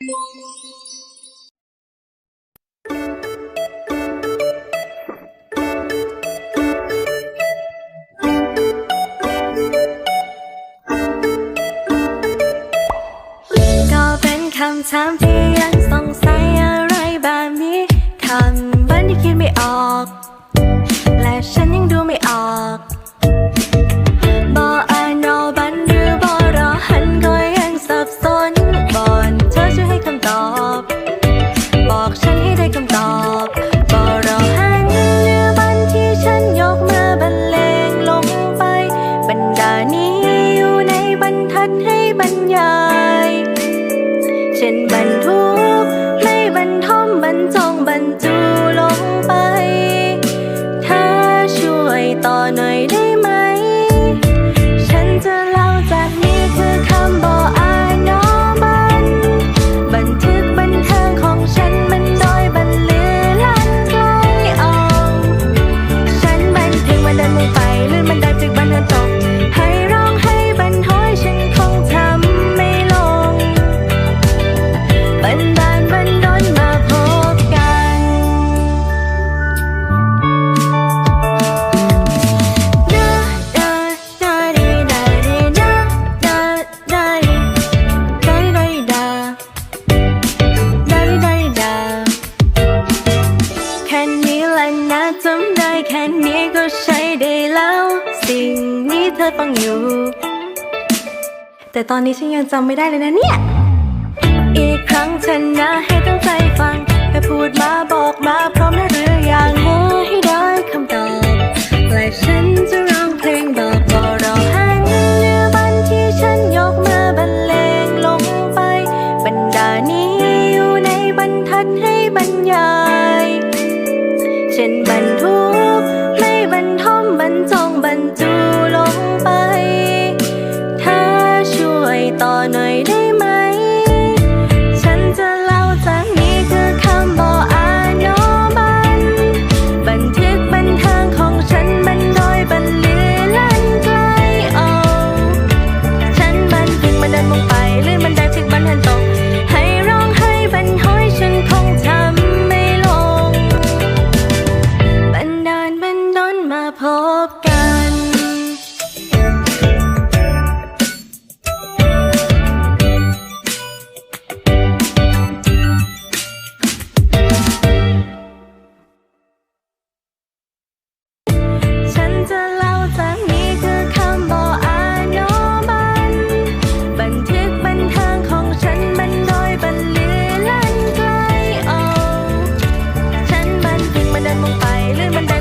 ก็เป็นคำถามที่ยังสงสัยอะไรแบบนี้คำวันที่คิดไม่ออก งนี้เธอฟังอยู่ แต่ตอนนี้ฉันยังจำไม่ได้เลยนะเนี่ย อีกครั้งเธอนะให้ตั้งใจฟังแค่พูดมาบอกมาพร้อมนะหรืออย่างเมื่อให้ได้คำตอบและฉันจะร้องเพลงบอกบอรอหันเรือบันที่ฉันยกมือบรรเลงลงไปบรรดานี้อยู่ในบรรทัดให้บรรยายเช่นบรรทุก หน่อยได้ไหม ฉันจะเล่าจากนี้คือคำบอกอานโนบัน บันทึกบันเทิงของฉันมันโดยบรรลือลั่นไกลออฉันบันทึกมันเดินลงไปลื่นมันได้ถึงบันทันตกให้ร้องให้บันห้อยฉันคงทำไม่ลง บันดาลบันดลมาพบกัน น